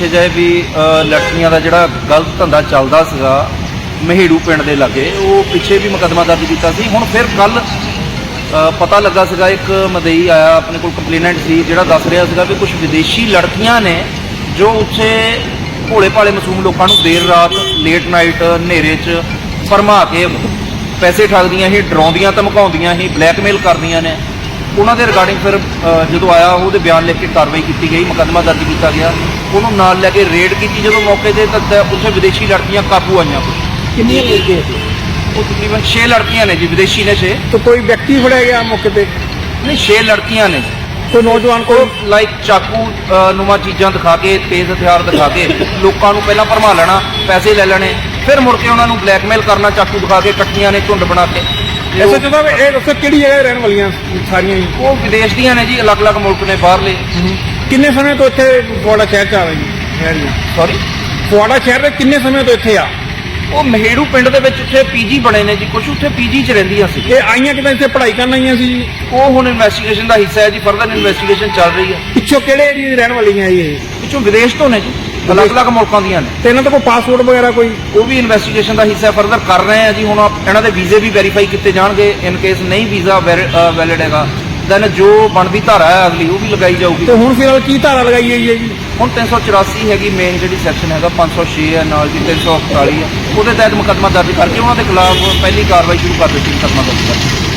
ਪਿੱਛੇ ਜਾਏ ਵੀ ਲੜਕੀਆਂ ਦਾ ਜਿਹੜਾ ਗਲਤ ਧੰਦਾ ਚੱਲਦਾ ਸੀਗਾ ਮਹੇੜੂ ਪਿੰਡ ਦੇ ਲਾਗੇ, ਉਹ ਪਿੱਛੇ ਵੀ ਮੁਕੱਦਮਾ ਦਰਜ ਕੀਤਾ ਸੀ। ਹੁਣ ਫਿਰ ਕੱਲ ਪਤਾ ਲੱਗਾ ਸੀਗਾ, ਇੱਕ ਮਦਈ ਆਇਆ, ਆਪਣੇ ਕੋਲ ਕੰਪਲੇਨੈਂਟ ਸੀ, ਜਿਹੜਾ ਦੱਸ ਰਿਹਾ ਸੀਗਾ ਵੀ ਕੁਝ ਵਿਦੇਸ਼ੀ ਲੜਕੀਆਂ ਨੇ ਜੋ ਉੱਥੇ ਭੋਲੇ ਭਾਲੇ ਮਾਸੂਮ ਲੋਕਾਂ ਨੂੰ ਦੇਰ ਰਾਤ ਲੇਟ ਨਾਈਟ ਹਨੇਰੇ 'ਚ ਫਰਮਾ ਕੇ ਪੈਸੇ ਠੱਗਦੀਆਂ ਸੀ, ਡਰਾਉਂਦੀਆਂ, ਧਮਕਾਉਂਦੀਆਂ ਸੀ, ਬਲੈਕਮੇਲ ਕਰਦੀਆਂ ਨੇ। ਉਹਨਾਂ ਦੇ ਰਿਗਾਰਡਿੰਗ ਫਿਰ ਜਦੋਂ ਆਇਆ, ਉਹਦੇ ਬਿਆਨ ਲਿਖ ਕੇ ਕਾਰਵਾਈ ਕੀਤੀ ਗਈ, ਮੁਕੱਦਮਾ ਦਰਜ ਕੀਤਾ ਗਿਆ। ਉਹਨੂੰ ਨਾਲ ਲੈ ਕੇ ਰੇਡ ਕੀਤੀ ਜਦੋਂ ਮੌਕੇ ਤੇ ਤਾਂ ਉੱਥੇ ਵਿਦੇਸ਼ੀ ਲੜਕੀਆਂ ਕਾਬੂ ਆਈਆਂ ਕੁਝ ਕਿੰਨੀਆਂ ਲੜਕੀਆਂ ਸੀ? ਉਹ ਤਕਰੀਬਨ 6 ਲੜਕੀਆਂ ਨੇ ਜੀ ਵਿਦੇਸ਼ੀ ਨੇ 6 ਤਾਂ ਕੋਈ ਵਿਅਕਤੀ ਫੜਿਆ ਗਿਆ ਮੌਕੇ ਤੇ? ਨਹੀਂ 6 ਲੜਕੀਆਂ ਨੇ। ਕੋਈ ਨੌਜਵਾਨ ਕੋਈ? ਉਹ ਲਾਈਕ ਚਾਕੂ ਨੁਮਾ ਚੀਜ਼ਾਂ ਦਿਖਾ ਕੇ ਤੇਜ਼ ਹਥਿਆਰ ਦਿਖਾ ਕੇ ਲੋਕਾਂ ਨੂੰ ਪਹਿਲਾਂ ਭਰਮਾ ਲੈਣਾ ਪੈਸੇ ਲੈ ਲੈਣੇ ਫਿਰ ਮੁੜ ਕੇ ਉਹਨਾਂ ਨੂੰ ਬਲੈਕਮੇਲ ਕਰਨਾ ਚਾਕੂ ਦਿਖਾ ਕੇ ਇਕੱਠੀਆਂ ਨੇ ਝੁੰਡ ਬਣਾ ਕੇ। ਐਸਾ ਜਦੋਂ ਇਹ ਦੱਸੋ ਕਿਹੜੀ ਜਗ੍ਹਾ ਰਹਿਣ ਵਾਲੀਆਂ ਸਾਰੀਆਂ ਹੀ ਉਹ ਵਿਦੇਸ਼ ਦੀਆਂ ਨੇ ਜੀ ਅਲੱਗ-ਅਲੱਗ ਮੁਲਕ ਨੇ ਬਾਹਰਲੇ। ਕਿੰਨੇ ਸਮੇਂ ਤੋਂ ਇੱਥੇ ਫੁਆੜਾ ਸ਼ਹਿਰ ਚ ਆ ਰਹਿ ਰਹੀਆਂ ਸੌਰੀ ਫੁਆੜਾ ਸ਼ਹਿਰ ਦੇ ਕਿੰਨੇ ਸਮੇਂ ਤੋਂ ਇੱਥੇ ਆ? ਉਹ ਮਹੇੜੂ ਪਿੰਡ ਦੇ ਵਿੱਚ ਉੱਥੇ ਪੀਜੀ ਬਣੇ ਨੇ ਜੀ ਕੁਝ ਉੱਥੇ ਪੀਜੀ 'ਚ ਰਹਿੰਦੀਆਂ ਸੀ ਇਹ ਆਈਆਂ ਕਿਤੇ ਇੱਥੇ ਪੜ੍ਹਾਈ ਕਰਨ ਆਈਆਂ ਸੀ? ਜੀ ਉਹ ਹੁਣ ਇਨਵੈਸਟੀਗੇਸ਼ਨ ਦਾ ਹਿੱਸਾ ਹੈ ਜੀ ਫਰਦਰ ਇਨਵੈਸਟੀਗੇਸ਼ਨ ਚੱਲ ਰਹੀ ਹੈ ਪਿੱਛੋਂ ਕਿਹੜੇ ਏਰੀਆ ਦੀ ਰਹਿਣ ਵਾਲੀਆਂ ਇਹ? ਵਿੱਚੋਂ ਵਿਦੇਸ਼ ਤੋਂ ਨੇ ਜੀ ਅਲੱਗ-ਅਲੱਗ ਮੁਲਕਾਂ ਦੀਆਂ ਨੇ। ਤੇ ਇਹਨਾਂ ਦਾ ਕੋਈ ਪਾਸਪੋਰਟ ਵਗੈਰਾ ਕੋਈ? ਉਹ ਵੀ ਇਨਵੈਸਟੀਗੇਸ਼ਨ ਦਾ ਹਿੱਸਾ ਫਰਦਰ ਕਰ ਰਹੇ ਆ ਜੀ ਹੁਣ ਆਪ- ਇਹਨਾਂ ਦੇ ਵੀਜ਼ੇ ਵੀ ਵੈਰੀਫਾਈ ਕੀਤੇ ਜਾਣਗੇ ਇਨ ਕੇਸ ਨਹੀਂ ਵੀਜ਼ਾ ਵੈਲਿਡ ਹੈਗਾ। ਦੈਨ ਜੋ ਬਣਦੀ ਧਾਰਾ ਹੈ ਅਗਲੀ ਉਹ ਵੀ ਲਗਾਈ ਜਾਊਗੀ। ਤੇ ਹੁਣ ਫਿਲਹਾਲ ਕੀ ਧਾਰਾ ਲਗਾਈ ਗਈ ਹੈ ਜੀ? ਹੁਣ 384 ਹੈਗੀ ਮੇਨ ਜਿਹੜੀ ਸੈਕਸ਼ਨ ਹੈਗਾ 506 ਹੈ ਨਾਲ ਜੀ 348 ਹੈ। ਉਹਦੇ ਤਹਿਤ ਮੁਕੱਦਮਾ ਦਰਜ ਕਰਕੇ ਉਹਨਾਂ ਦੇ ਖਿਲਾਫ ਪਹਿਲੀ ਕਾਰਵਾਈ ਸ਼ੁਰੂ ਕਰ ਦਿੱਤੀ ਮੁਕੱਦਮਾ ਦਰਜ ਕਰਕੇ।